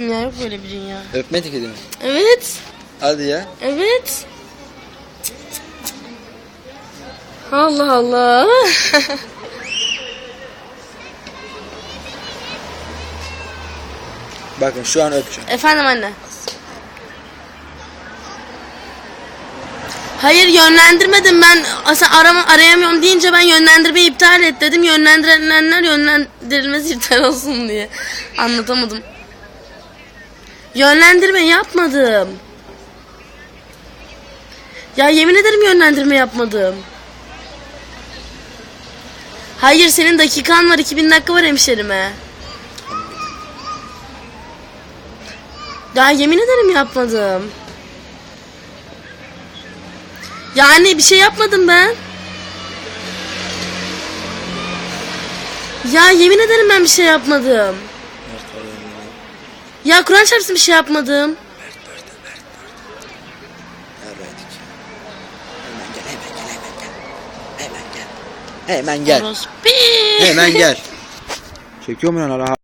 Ya yok böyle bir dünya. Öpme etiketi mi? Evet. Hadi ya. Evet. Allah Allah. Bakın şu an öpeceğim. Efendim anne. Hayır yönlendirmedim ben sen arama arayamıyorum deyince ben yönlendirmeyi iptal et dedim yönlendirilenler yönlendirilmesi iptal olsun diye anlatamadım. Yönlendirme yapmadım. Ya yemin ederim yönlendirme yapmadım. Hayır senin dakikan var 2000 dakika var hemşerime. Ya yemin ederim yapmadım. Yani bir şey yapmadım ben. Ya yemin ederim ben bir şey yapmadım. Ya Kur'an çarpsın bir şey yapmadım. Hemen gel hemen gel. Hemen gel. Orospu. Hemen gel. Çekiyor mu lan ara?